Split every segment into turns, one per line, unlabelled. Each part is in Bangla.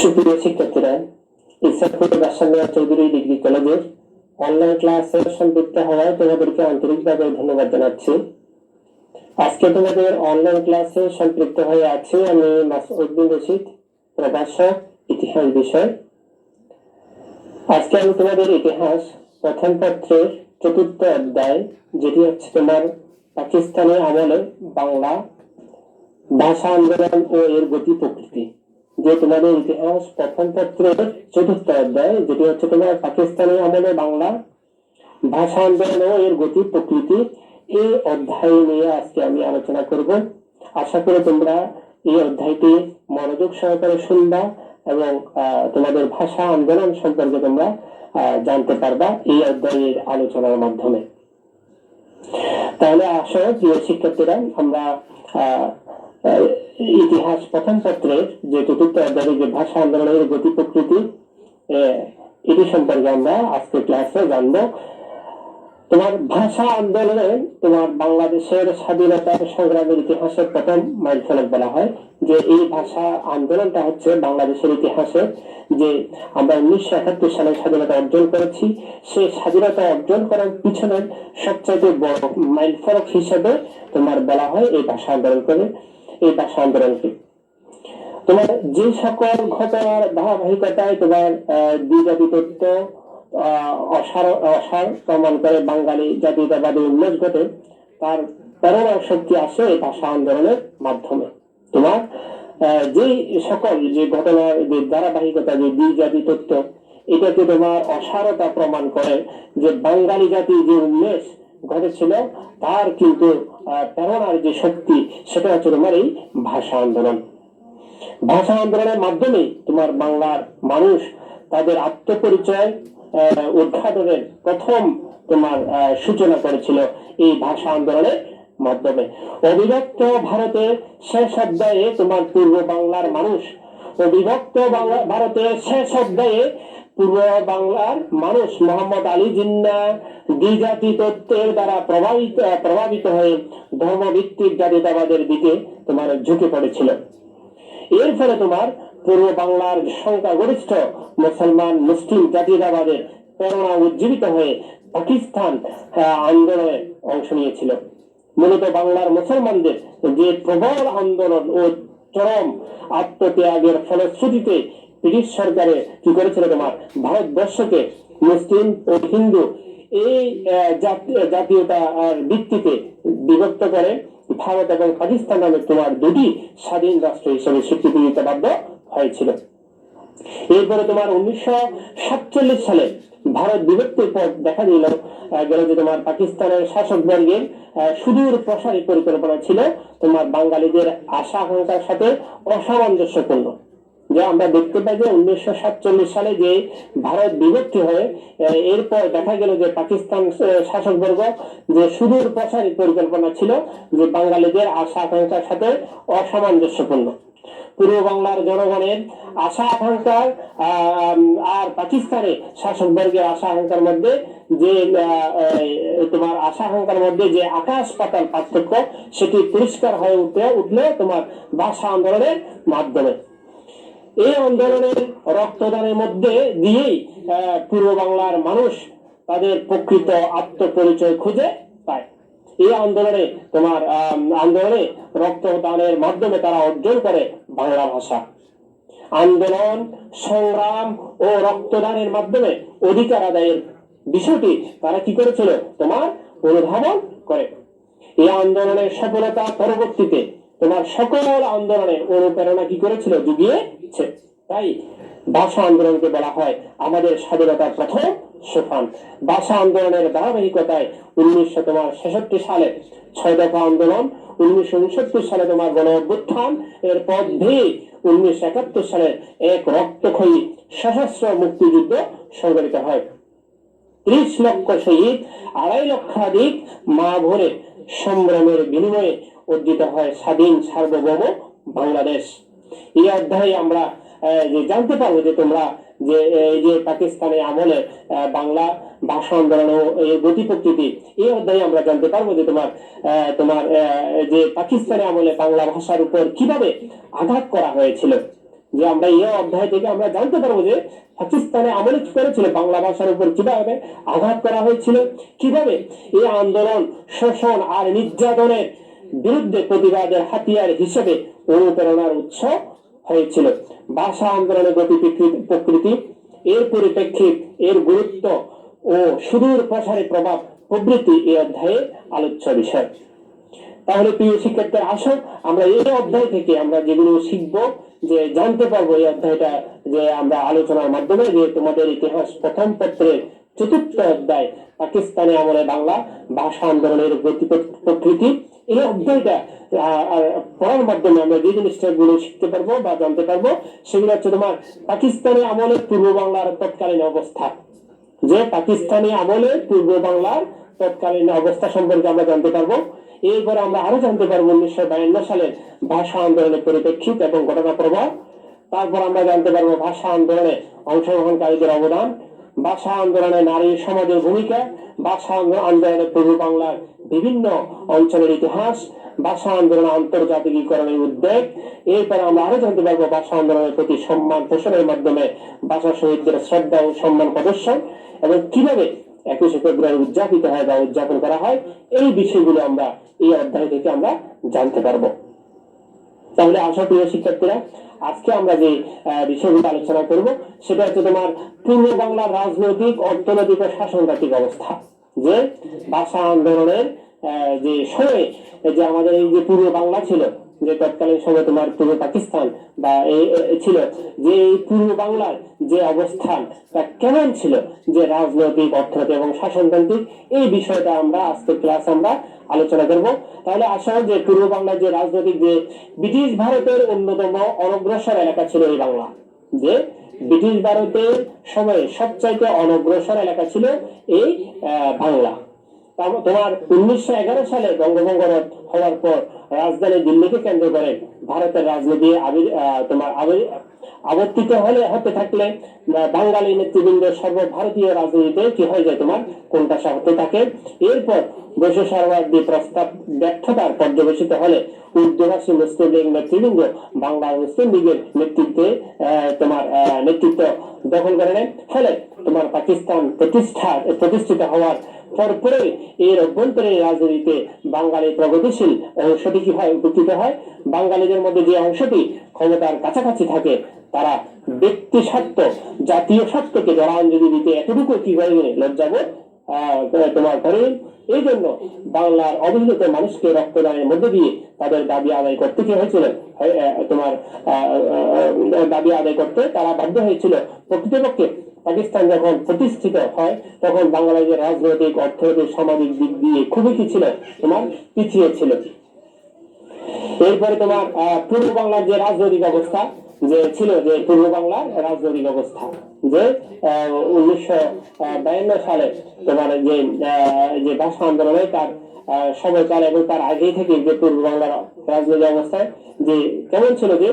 সুপ্রিয় শিক্ষার্থীরা, ইসলামপুর রাজশাহী চৌধুরী ডিগ্রি কলেজের অনলাইন ক্লাসে সম্পৃক্ত হওয়ায় তোমাদেরকে আন্তরিকভাবে ধন্যবাদ জানাচ্ছি। আজকে তোমাদের অনলাইন ক্লাসে সম্পৃক্ত হয়ে আছি আমি মাসউদ্দিন রশিদ, প্রভাষক, ইতিহাস বিষয় আজকে আমি তোমাদের ইতিহাস প্রথম পত্রের চতুর্থ অধ্যায়, যেটি হচ্ছে তোমার পাকিস্তানের আমলে বাংলা, ভাষা আন্দোলন ও এর গতি প্রকৃতি। যে তোমাদের ইতিহাস প্রথম পত্রের চতুর্থ অধ্যায়, যেটি হচ্ছে তোমার পাকিস্তানি আমলে বাংলা, ভাষা আন্দোলন এর গতি, প্রকৃতি, এই অধ্যায় নিয়ে আজকে আমি আলোচনা করব। আশা করি তোমরা এই অধ্যায়টি মনোযোগ সহকারে শুনবা এবং তোমাদের ভাষা আন্দোলন সম্পর্কে তোমরা জানতে পারবা এই অধ্যায়ের আলোচনার মাধ্যমে। তাহলে আসো, প্রিয় শিক্ষার্থীরা, আমরা ইতিহাস প্রথম পত্রের যে চতুর্থ অধ্যায়ের যে ভাষা আন্দোলনের গতি প্রকৃতি এটি সম্পর্কে আমরা আজকে ক্লাসে জানব। তোমার ভাষা আন্দোলনে তোমার বাংলাদেশের স্বাধীনতার সংগ্রামের ইতিহাসের প্রথম মাইল ফলক বলা হয়। যে এই ভাষা আন্দোলনটা হচ্ছে বাংলাদেশের ইতিহাসে যে আমরা উনিশশো একাত্তর সালে স্বাধীনতা অর্জন করেছি সেই স্বাধীনতা অর্জন করার পিছনে সবচাইতে বড় মাইলফলক হিসেবে তোমার বলা হয় এই ভাষা আন্দোলনকে এই ভাষা আন্দোলনকে তোমার যে সকল ঘটনার ধারাবাহিকতায় তোমার আহ, দ্বিজাতি তত্ত্ব আহ, অসার অসার প্রমাণ করে বাঙালি জাতীয়তাবাদী উল্লেখ ঘটে তার প্রেরণা শক্তি আসে এই ভাষা আন্দোলনের মাধ্যমে। তোমার যে সকল যে ঘটনার যে ধারাবাহিকতা যে দ্বিজাতি তত্ত্ব এটাকে তোমার অসারতা প্রমাণ করে যে বাঙালি জাতি যে উন্মেষ ঘটেছিল, তার কিন্তু প্রেরণার যে শক্তি, সেটা হচ্ছে তোমার এই ভাষা আন্দোলন। ভাষা আন্দোলনের মাধ্যমে তোমার বাংলার মানুষ তাদের আত্মপরিচয় উদ্ঘাটনের প্রথম তোমার সূচনা করেছিল এই ভাষা আন্দোলনের মাধ্যমে। অবিভক্ত ভারতের শেষ অধ্যায়ে তোমার পূর্ব বাংলার মানুষ, অবিভক্ত বাংলা, ভারতের শেষ অধ্যায়ে পূর্ব বাংলার মানুষ মোহাম্মদ আলী জিন্না দ্বিজাতি তত্ত্বের দ্বারা প্রভাবিত প্রভাবিত হয়ে ধর্মভিত্তিক জাতীয়তাবাদের দিকে তোমার ঝুঁকে পড়েছিল। এর ফলে তোমার পূর্ব বাংলার সংখ্যাগরিষ্ঠ মুসলমান, মুসলিম জাতীয়তাবাদের প্রেরণা উজ্জীবিত হয়ে পাকিস্তান আন্দোলনে অংশ নিয়েছিল। মূলত বাংলার মুসলমানদের যে প্রবল আন্দোলন ও চরম আত্মত্যাগের ফলশ্রুতিতে ব্রিটিশ সরকারে কি করেছিল তোমার? ভারতবর্ষকে মুসলিম ও হিন্দু এই আহ, জাতি- জাতীয়তার ভিত্তিতে বিভক্ত করে ভারত এবং পাকিস্তান নামে তোমার দুটি স্বাধীন রাষ্ট্র হিসেবে স্বীকৃতি দিতে বাধ্য হয়েছিল। এরপরে তোমার উনিশশো সাতচল্লিশ সালে ভারত বিভক্তির পর দেখা দিল গেল যে তোমার পাকিস্তানের শাসক বর্গের সুদূর প্রসারী পরিকল্পনা ছিল তোমার বাঙালিদের আশা আকাঙ্ক্ষার সাথে অসামঞ্জস্যপূর্ণ। যে আমরা দেখতে পাই যে উনিশশো সাতচল্লিশ সালে যে ভারত বিভক্তি হয়ে এরপর দেখা গেল যে পাকিস্তান শাসকবর্গ যে সুদূর প্রসারী পরিকল্পনা ছিল যে বাঙালিদের আশা আকাঙ্ক্ষার সাথে অসামঞ্জস্যপূর্ণ। পূর্ব বাংলার জনগণের আশা আকাঙ্ক্ষার আর পাকিস্তানের শাসকবর্গের আশা আকাঙ্ক্ষার মধ্যে যে তোমার আশা আকাঙ্ক্ষার মধ্যে যে আকাশ পাতাল পার্থক্য, সেটি পরিষ্কার হয়ে উঠে উঠলে তোমার ভাষা আন্দোলনের মাধ্যমে। এই আন্দোলনের রক্তদানের মধ্যে দিয়েই পূর্ব বাংলার মানুষ তাদের প্রকৃত আত্মপরিচয় খুঁজে পায়। এই আন্দোলনে তোমার আন্দোলনে রক্তদানের মাধ্যমে তারা অর্জন করে বাংলা ভাষা। আন্দোলন, সংগ্রাম ও রক্তদানের মাধ্যমে অধিকার আদায়ের বিষয়টি তারা কি করেছিল? তোমার অনুধাবন করে। এই আন্দোলনের সফলতা পরবর্তীতে তোমার সকল আন্দোলনে অনুপ্রেরণা কি করেছিল? জুগিয়েছে তাই ভাষা আন্দোলনকে বলা হয় আমাদের স্বাধীনতার প্রথম সোপান। ভাষা আন্দোলনের ধারাবাহিকতায় উনিশশো তোমার ছেষট্টি সালে ছয় দফা আন্দোলন, উনিশশো উনসত্তর সালে তোমার গণ অভ্যুত্থান এর পর উনিশশো একাত্তর সালের এক রক্তক্ষয়ী সশস্ত্র মুক্তিযুদ্ধ সংগঠিত হয়। ত্রিশ লক্ষ শহীদ, আড়াই লক্ষাধিক মা ভরে সংগ্রামের বিনিময়ে অর্জিত হয় স্বাধীন সার্বভৌম বাংলাদেশ। এই অধ্যায়ে আমরা যে জানতে পারব যে তোমরা যে এই যে পাকিস্তানে আমলে বাংলা ভাষা আন্দোলন ও গতি প্রকৃতি, এই অধ্যায়ে আমরা জানতে পারব যে তোমার তোমার যে পাকিস্তানে আমলে বাংলা ভাষার উপর কীভাবে আঘাত করা হয়েছিল। যে আমরা এই অধ্যায় থেকে আমরা জানতে পারব যে পাকিস্তানে আমলে কি করেছিল, বাংলা ভাষার উপর কীভাবে আঘাত করা হয়েছিল, কীভাবে এই আন্দোলন, শোষণ আর নির্যাতনের বিরুদ্ধে প্রতিবাদের হাতিয়ার হিসেবে অনুপ্রেরণার উৎস হয়েছিল। ভাষা আন্দোলনের গতি প্রকৃতি- এর পরিপ্রেক্ষিত, এর গুরুত্ব ও সুদূর প্রসারী প্রভাব প্রভৃতি এই অধ্যায়ে আলোচ্য বিষয়। তাহলে প্রিয় শিক্ষার্থী আসো, আমরা এই অধ্যায় থেকে আমরা যেগুলো শিখব, যে জানতে পারব এই অধ্যায়টা, যে আমরা আলোচনার মাধ্যমে, যে তোমাদের ইতিহাস প্রথম পত্রের চতুর্থ অধ্যায়, পাকিস্তানি আমলে বাংলা ভাষা আন্দোলনের প্রকৃতি। এই অধ্যায়টা পড়ার মাধ্যমে আমরা যে জিনিসটা গুলো শিখতে পারব বা জানতে পারব, সেগুলো হচ্ছে তোমার পাকিস্তানি আমলের পূর্ব বাংলার তৎকালীন অবস্থা। যে পাকিস্তানি আমলে পূর্ব বাংলার তৎকালীন অবস্থা সম্পর্কে আমরা জানতে পারব। এরপরে আমরা আরও জানতে পারব উনিশশো বায়ান্ন সালের ভাষা আন্দোলনের পরিপ্রেক্ষিত এবং ঘটনা প্রবাহ। তারপর আমরা জানতে পারব ভাষা আন্দোলনে অংশগ্রহণকারীদের অবদান। ভাষা আন্দোলনে নারী সমাজের ভূমিকা ভাষা আন্দোলনে পূর্ব বাংলার বিভিন্ন অঞ্চলের ইতিহাস ভাষা আন্দোলন আন্তর্জাতিকীকরণের উদ্বেগ। এরপরে আমরা আরও জানতে পারব ভাষা আন্দোলনের প্রতি সম্মান পোষণের মাধ্যমে ভাষা শহীদদের শ্রদ্ধা ও সম্মান প্রদর্শন এবং কীভাবে একুশে ফেব্রুয়ারি উদযাপিত হয় বা উদযাপন করা হয়, এই বিষয়গুলো আমরা এই অধ্যায় থেকে আমরা জানতে পারব। তাহলে আশা প্রিয় শিক্ষার্থীরা, আজকে আমরা যে বিষয়গুলো আলোচনা করব, সেটা হচ্ছে তোমার পূর্ব বাংলার রাজনৈতিক, অর্থনৈতিক ও শাসনতান্ত্রিক অবস্থা। যে ভাষা আন্দোলনের যে সময়ে যে আমাদের এই যে পূর্ব বাংলা ছিল যে তৎকালীন সময় তোমার পূর্ব পাকিস্তান বা এই ছিল, যে এই পূর্ব বাংলার যে অবস্থান তা কেমন ছিল? যে রাজনৈতিক, অর্থনৈতিক এবং শাসনতান্ত্রিক, এই বিষয়টা আমরা আজকে ক্লাস আমরা আলোচনা করব। তাহলে আসা যে পূর্ব বাংলার যে রাজনৈতিক যে ব্রিটিশ ভারতের অন্যতম অনগ্রসর এলাকা ছিল এই বাংলা। যে ব্রিটিশ ভারতের সময়ে সবচাইতে অনগ্রসর এলাকা ছিল এই বাংলা। তোমার উনিশশো এগারো সালে বঙ্গভঙ্গ রদ হওয়ার পর রাজধানী দিল্লিকে কেন্দ্র করে ভারতের রাজনীতি তোমার আবির- আবর্তিত হলে হতে থাকলে বাঙালি নেতৃবৃন্দ সর্বভারতীয় রাজনীতিতে কি হয়ে যায় তোমার? কোনটা হতে থাকে? এরপর বৈশ্বসারবাদী প্রস্তাব ব্যর্থতার পর্যবেসিত হলে উর্দুভাষী মুসলিম লীগ নেতৃবৃন্দ বাংলা মুসলিম লীগের নেতৃত্বে তোমার নেতৃত্ব দখল করে নেয় ফলে তোমার পাকিস্তান প্রতিষ্ঠা, প্রতিষ্ঠিত হওয়ার পরপরই এর অভ্যন্তরীণ রাজনীতিতে বাঙালি প্রগতিশীল অংশটি কি হয়, উপকৃত হয়? বাঙালিদের মধ্যে যে অংশটি ক্ষমতার কাছাকাছি থাকে, তারা ব্যক্তি স্বার্থ জাতীয় স্বার্থকে জলাঞ্জলি দিতে এতটুকু কি করে লজ্জাবোধ? তোমার করে এই জন্য বাংলার অবহেলিত মানুষকে রক্তদানের মধ্যে দিয়ে তাদের দাবি আদায় করতে কি হয়েছিল? তোমার দাবি আদায় করতে তারা বাধ্য হয়েছিল। প্রকৃতপক্ষে পাকিস্তান যখন প্রতিষ্ঠিত হয়, তখন বাংলাদেশের রাজনৈতিক, অর্থনৈতিক, সামাজিক দিক দিয়ে খুবই কি ছিল? তোমার পিছিয়ে ছিল। এরপরে তোমার পূর্ব বাংলার যে রাজনৈতিক অবস্থা যে ছিল যে পূর্ব বাংলার রাজনৈতিক অবস্থা যে উনিশশো বায়ান্ন সালে তোমার যে যে ভাষা আন্দোলনে তার সময়কাল এবং তার আগে থেকে যে পূর্ব বাংলার রাজনৈতিক অবস্থায় যে কেমন ছিল যে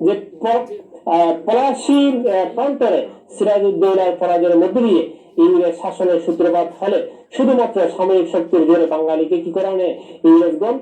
যে প- আহ, পলাশী আহ, প্রান্তরে সিরাজউদ্দৌলার পরাজয়ের মধ্য দিয়ে ইংরেজ শাসনের সূত্রপাত ফলে শুধুমাত্র সাময়িক শক্তির জোরে বাঙালিকে কি করে আনে? ইংরেজগণ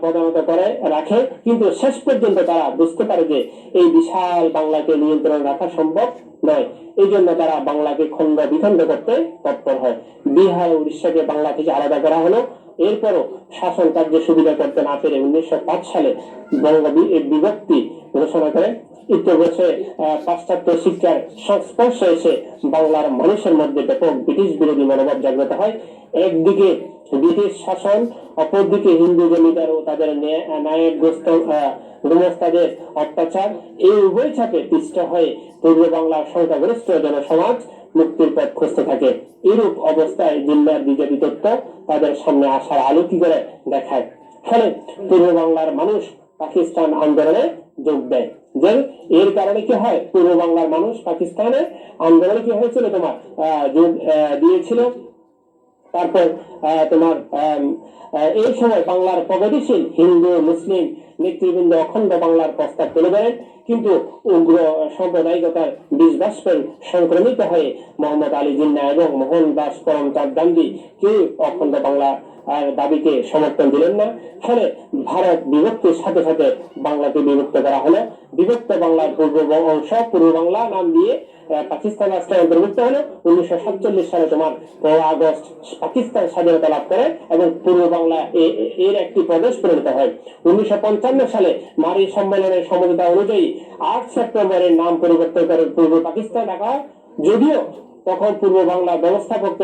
প্রধানত করে, রাখে। কিন্তু শেষ পর্যন্ত তারা বুঝতে পারে যে এই বিশাল বাংলাকে নিয়ন্ত্রণ রাখা সম্ভব নয়। এই জন্য তারা বাংলাকে খণ্ড বিখণ্ড করতে তৎপর হয়। বিহার উড়িষ্যাকে বাংলা থেকে আলাদা করা হলো। এরপরও শাসন কার্যে সুবিধা করতে না পেরে উনিশশো পাঁচ সালে বঙ্গ বি- বিভক্তি ঘোষণা করে ইতিহাসে পাশ্চাত্য শিক্ষার সংস্পর্শে এসে বাংলার মানুষের মধ্যে ব্যাপক ব্রিটিশ বিরোধী মনোভাব জাগ্রত হয়। একদিকে ব্রিটিশ শাসন অপরদিকে হিন্দু জমিদার ও তাদের আহ, গুমস্তাদের অত্যাচার। এই উভয় চাপে পিষ্ট হয়ে পূর্ব বাংলার সংখ্যাগরিষ্ঠ জনসমাজ মুক্তির পথ খুঁজতে থাকে। এরূপ অবস্থায় জিন্দার বিজেপি তত্ত্ব তাদের সামনে আসার আলো কি করে দেখায়? ফলে পূর্ব বাংলার মানুষ পাকিস্তান আন্দোলনে যোগ দেয়। যে এর কারণে কি হয়? পূর্ব বাংলার মানুষ পাকিস্তানে আন্দোলনে কি হয়েছিল তোমার? যোগ দিয়েছিল। তারপর তোমার এই সময় বাংলার প্রগতিশীল হিন্দু, মুসলিম নেতৃবৃন্দ অখণ্ড বাংলার প্রস্তাব তুলে ধরেন কিন্তু উগ্র সাম্প্রদায়িকতার বীজ সংক্রমিত হয়ে মোহাম্মদ আলী জিন্না এবং মোহনদাস করমচাঁদ গান্ধী কেউ অখণ্ড বাংলা দাবিকে সমর্থন দিলেন না। ফলে ভারত বিভক্তির সাথে সাথে বাংলাকে বিভক্ত করা হলো। বিভক্ত বাংলার পূর্ব অংশ পূর্ব বাংলা নাম দিয়ে পাকিস্তান রাষ্ট্রের অন্তর্ভুক্ত হলো। উনিশশো সাতচল্লিশ সালে তোমার আগস্ট পাকিস্তান স্বাধীনতা লাভ করে এবং পূর্ব বাংলা এর একটি প্রদেশ পরিণত হয়। উনিশশো পঞ্চান্ন সালে মারি সম্মেলনের সমঝোতা অনুযায়ী আট সেপ্টেম্বরের নাম পরিবর্তন করে পূর্ব পাকিস্তান রাখা যদিও তখন পূর্ব বাংলা ব্যবস্থাপক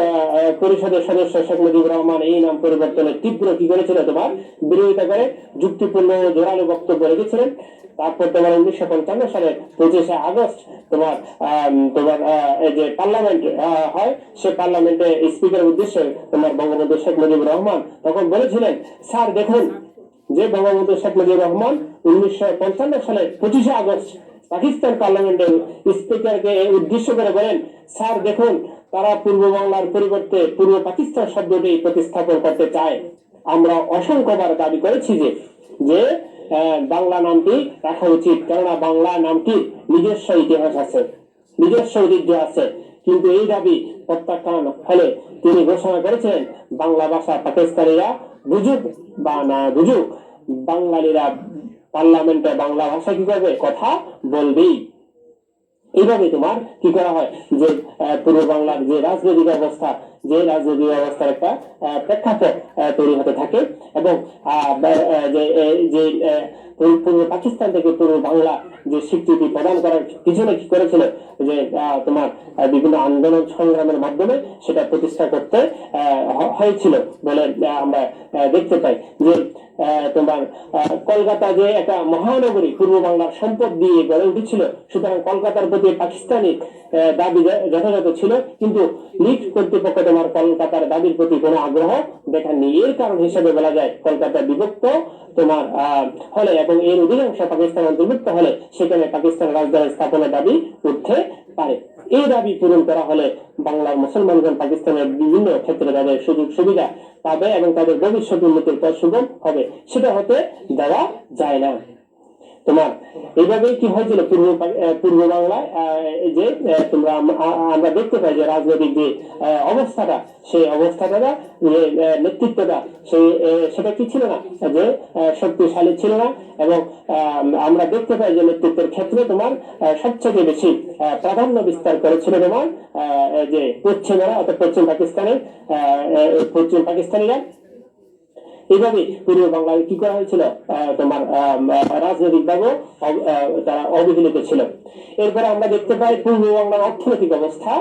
পরিষদের সদস্য শেখ মুজিবুর রহমান এই নাম পরিবর্তনের তীব্র কি করেছিল তোমার? বিরোধিতা করে, যুক্তিপূর্ণ, জোরালো বক্তব্য রেখেছিলেন। তারপর তোমার উনিশশো পঞ্চান্ন সালের পঁচিশে আগস্ট তোমার তোমার যে পার্লামেন্ট হয়, সে পার্লামেন্টে স্পিকারের উদ্দেশ্যে তোমার বঙ্গবন্ধু শেখ মুজিবুর রহমান তখন বলেছিলেন, স্যার, দেখুন, যে বঙ্গবন্ধু শেখ মুজিবুর রহমান উনিশশো পঞ্চান্ন সালের পঁচিশে আগস্ট পাকিস্তান পার্লামেন্টের স্পিকারকে উদ্দেশ্য করে বলেন, স্যার, দেখুন, তারা পূর্ব বাংলার পরিবর্তে পূর্ব পাকিস্তান শব্দটি প্রতিস্থাপন করতে চায়। আমরা অসংখ্যবার দাবি করেছি যে যে বাংলা নামটি রাখা উচিত। কেননা বাংলা নামটির নিজস্ব ইতিহাস আছে, নিজস্ব ঐতিহ্য আছে। কিন্তু এই দাবি প্রত্যাখ্যান ফলে তিনি ঘোষণা করেছেন বাংলা ভাষা পাকিস্তানিরা বুঝুক বা না বুঝুক, বাঙালিরা পার্লামেন্টে বাংলা ভাষা কি করবে কথা বলবেই এইভাবে তোমার কি করা হয়? যে পূর্ব বাংলার যে রাজনৈতিক অবস্থা যে রাজনৈতিক অবস্থার একটা প্রেক্ষাপট তৈরি হতে থাকে এবং যে পূর্ব পাকিস্তান থেকে পূর্ব বাংলা যে স্বীকৃতি প্রদান করার পিছনে কি করেছিল যে তোমার বিভিন্ন আন্দোলন সংগ্রামের মাধ্যমে সেটা প্রতিষ্ঠা করতে হয়েছিল বলে আমরা দেখতে পাই যে তোমার কলকাতা যে একটা মহানগরী পূর্ব বাংলার সম্পদ দিয়ে গড়ে উঠেছিল, সুতরাং কলকাতার প্রতি পাকিস্তানি দাবি যথাযথ ছিল, কিন্তু লিগ কর্তৃপক্ষ তোমার কলকাতার দাবির প্রতি কোনো আগ্রহ দেখাননি এর কারণ হিসেবে বলা যায়, কলকাতা বিভক্ত তোমার হলে এবং এর অধিকাংশ পাকিস্তান অন্তর্ভুক্ত হলে সেখানে পাকিস্তান রাজধানী স্থাপনের দাবি উঠতে পারে। এই দাবি পূরণ করা হলে বাংলার মুসলমানগণ পাকিস্তানের বিভিন্ন ক্ষেত্রে তাদের সুযোগ সুবিধা পাবে এবং তাদের ভবিষ্যৎ উন্নতির পথ সুগম হবে। সেটা হতে দেওয়া যায় না। তোমার। এইভাবেই কি হয়েছিল পূর্ব পূর্ব বাংলায়? যে তোমরা আমরা দেখতে পাই যে রাজনৈতিক যে অবস্থাটা, সেই অবস্থাটা যে নেতৃত্বটা, সেই সেটা কি ছিল না? যে শক্তিশালী ছিল না এবং আমরা দেখতে পাই যে নেতৃত্বের ক্ষেত্রে তোমার সবচেয়ে বেশি প্রাধান্য বিস্তার করেছিল তোমার যে পশ্চিমেরা, অর্থাৎ পশ্চিম পাকিস্তানের পশ্চিম পাকিস্তানিরা। এইভাবে পূর্ব বাংলায় কি করা হয়েছিল? তোমার রাজনৈতিক ভাবে তারা অবহেলিত ছিল। এরপরে আমরা দেখতে পাই পূর্ব বাংলার অর্থনৈতিক অবস্থা,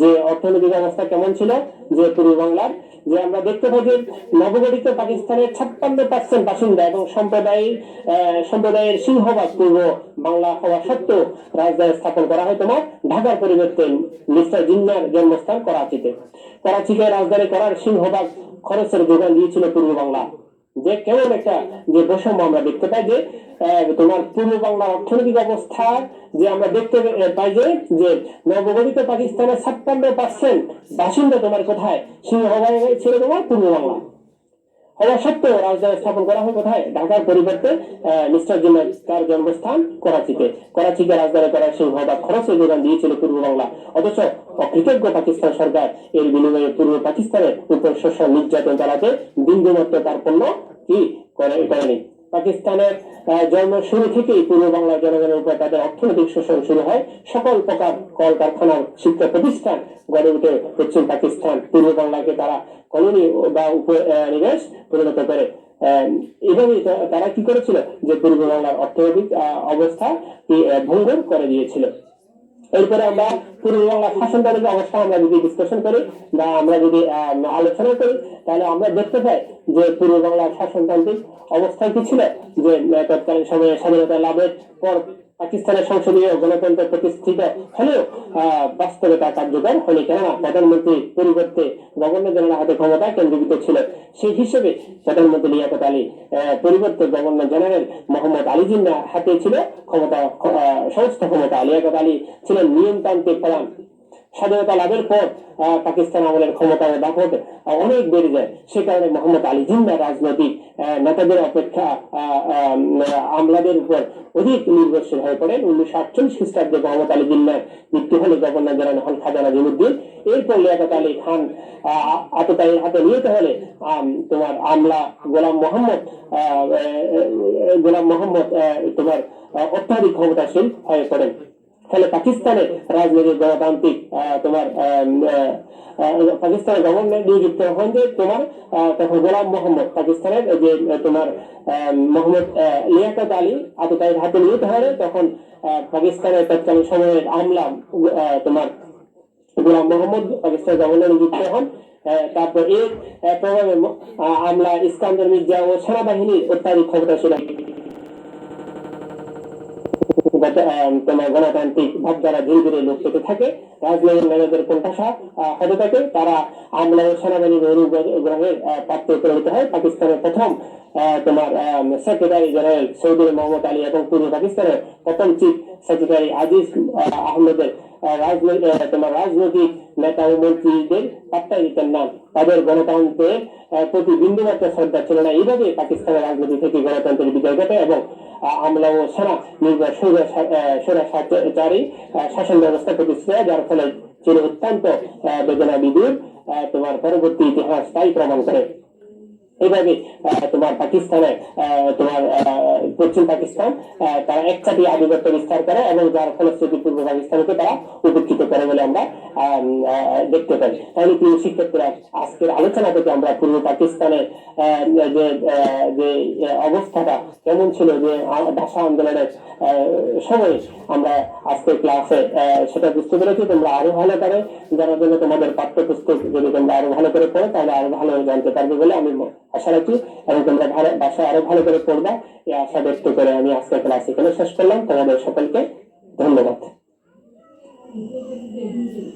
যে অর্থনৈতিক অবস্থা কেমন ছিল, যে পূর্ব বাংলার, যে আমরা দেখতে পাই যে নবগঠিত পাকিস্তানের ছাপ্পান্ন পার্সেন্ট বাসিন্দা এবং সম্প্রদায় সম্প্রদায়ের সিংহভাগ পূর্ব বাংলা হওয়া সত্ত্বেও রাজধানী স্থাপন করা হয় তোমার ঢাকার পরিবর্তে মিস্টার জিন্নার জন্মস্থান করাচিতে। করাচিকে রাজধানী করার সিংহভাগ খরচের যোগান দিয়েছিল পূর্ব বাংলা। যে কেমন একটা যে বৈষম্য আমরা দেখতে পাই যে তোমার পূর্ব বাংলার অর্থনৈতিক অবস্থা যে আমরা দেখতে পাই যে যে নবগঠিত পাকিস্তানের ছাপ্পান্ন পার্সেন্ট বাসিন্দা তোমার কোথায়? সিংহভাগ ছিল তোমার পূর্ব বাংলা। হওয়া সত্ত্বেও রাজধানী স্থাপন করা হয় কোথায়? ঢাকার পরিবর্তে মিস্টার জিন্নার তার জন্মস্থান করাচিতে। করাচিকে রাজধানী করার সিংহভাগ খরচের যোগান দিয়েছিল পূর্ব বাংলা। অথচ অকৃতজ্ঞ পাকিস্তান সরকার এর বিনিময়ে পূর্ব পাকিস্তানের উপর শোষণ নির্যাতন চালাতে বিন্দুমাত্র পণ্য কি? করে করেনি। পাকিস্তানের জন্ম শুরু থেকেই পূর্ব বাংলার জনগণের উপর তাদের অর্থনৈতিক শোষণ শুরু হয়। সকল প্রকার কলকারখানার শিক্ষা প্রতিষ্ঠান গড়ে উঠে পশ্চিম পাকিস্তান। পূর্ব বাংলাকে তারা কলোনি বা উপনিবেশ পরিণত করে। এভাবেই তারা কি করেছিল? যে পূর্ব বাংলার অর্থনৈতিক অবস্থা ভঙ্গুর করে দিয়েছিল। এরপরে আমরা পূর্ব বাংলা দলের অবস্থা আমরা যদি ডিসকাশন করি বা আমরা যদি আলোচনা করি, তাহলে আমরা দেখতে পাই যে পূর্ব শাসন শাসনতান্ত্রিক অবস্থায় কি ছিল? যে তৎকালীন সময়ে স্বাধীনতা লাভের পর পাকিস্তানের সংসদীয় গণতন্ত্র প্রতিষ্ঠিত হলেও বাস্তবে তা কার্যকর হলে কেননা প্রধানমন্ত্রী পরিবর্তে গভর্নর জেনারেল হাতে ক্ষমতা কেন্দ্রীভূত ছিল। সেই হিসেবে প্রধানমন্ত্রী লিয়াকত আলী পরিবর্তে গভর্নর জেনারেল মোহাম্মদ আলী জিন্না হাতে ছিল ক্ষমতা সমস্ত ক্ষমতা। লিয়াকত আলী ছিলেন নিয়মতান্ত্রিক প্রধান। স্বাধীনতা লাভের পর পাকিস্তান আমলের ক্ষমতার দাপট অনেক বেড়ে যায়। সে কারণে মোহাম্মদ আলী জিন্না রাজনৈতিক নেতাদের অপেক্ষা আমলাদের উপর অধিক নির্ভরশীল হয়ে পড়েন। উনিশশো আটচল্লিশ খ্রিস্টাব্দে মোহাম্মদ আলী জিন্নার মৃত্যু হলে গভর্নর জেনারেল হন খাজা নাজিমুদ্দিন এরপর লিয়াকত আলী খান আততায়ীর হাতে নিহত হলে তোমার আমলা গোলাম মোহাম্মদ গোলাম মোহাম্মদ তোমার অত্যাধিক ক্ষমতাশীল হয়ে পড়েন। ফলে পাকিস্তানের রাজনৈতিক গণতান্ত্রিক তোমার পাকিস্তানের গভর্নর নিযুক্ত হন যে তোমার তখন গোলাম মোহাম্মদ পাকিস্তানের যে তোমার মোহাম্মদ লিয়াকত আলী আততায়ীর হাতে নিহত হলে তখন পাকিস্তানের তৎকালীন সময়ের আমলা তোমার গোলাম মোহাম্মদ পাকিস্তান গভর্নর নিযুক্ত হন। তারপর এর প্রভাবে আমলা ইস্কান্দার মির্জা ও সেনাবাহিনীর অত্যাধিক ক্ষমতা আহ, তোমার গণতান্ত্রিক ভাবধারা ধীরে ধীরে লোপ পেতে থাকে রাজনৈতিক নেতাদের কোণঠাসা আহ, হতে থাকে তারা আমলা ও সেনাবাহিনীর অনুগ্রহের আহ, পাত্রে পরিণত হয়। পাকিস্তানের প্রথম তোমার সেক্রেটারি জেনারেল সৌদি মোহাম্মদ আলী এবং পূর্ব পাকিস্তানের প্রথম চিফ সেক্রেটারি আজিজ আহ, আহমেদের তোমার রাজনৈতিক নেতা ও মন্ত্রীদের পাত্তাই দিতেন না তাদের গণতন্ত্রের আহ, প্রতি বিন্দুমাত্র শ্রদ্ধা ছিল না। এইভাবে পাকিস্তানের রাজনীতি থেকে গণতন্ত্রের বিজয় ঘটে এবং আমলা ও সেনা নির্ভর স্বৈরাচারী শাসন ব্যবস্থা প্রতিষ্ঠিত হয়, যার ফলে ছিল অত্যন্ত বেদনা বিদুর তোমার পরবর্তী ইতিহাস তাই প্রমাণ করে। এইভাবে তোমার পাকিস্তানের তোমার পশ্চিম পাকিস্তান তারা একসাথে আধিপত্য বিস্তার করে এবং যার ফলশ্রুতি পূর্ব পাকিস্তানকে তারা উপেক্ষিত করে বলে আমরা দেখতে পাই তাহলে প্রিয় শিক্ষার্থীরা আজকের আলোচনা থেকে আমরা পূর্ব পাকিস্তানের যে যে অবস্থাটা কেমন ছিল, যে ভাষা আন্দোলনের সময় আমরা আজকের ক্লাসে সেটা বুঝতে পেরেছি। তোমরা আরও ভালো করে জানার জন্য তোমাদের পাঠ্যপুস্তক যদি তোমরা আরও ভালো করে পড়ো, তাহলে আরও ভালো জানতে পারবে বলে আমি আশা রাখি। এবং তোমরা ভাষা আরও ভালো করে পড়বা এই আশা ব্যক্ত করে আমি আজকের ক্লাস এখানে শেষ করলাম। তোমাদের সকলকে ধন্যবাদ।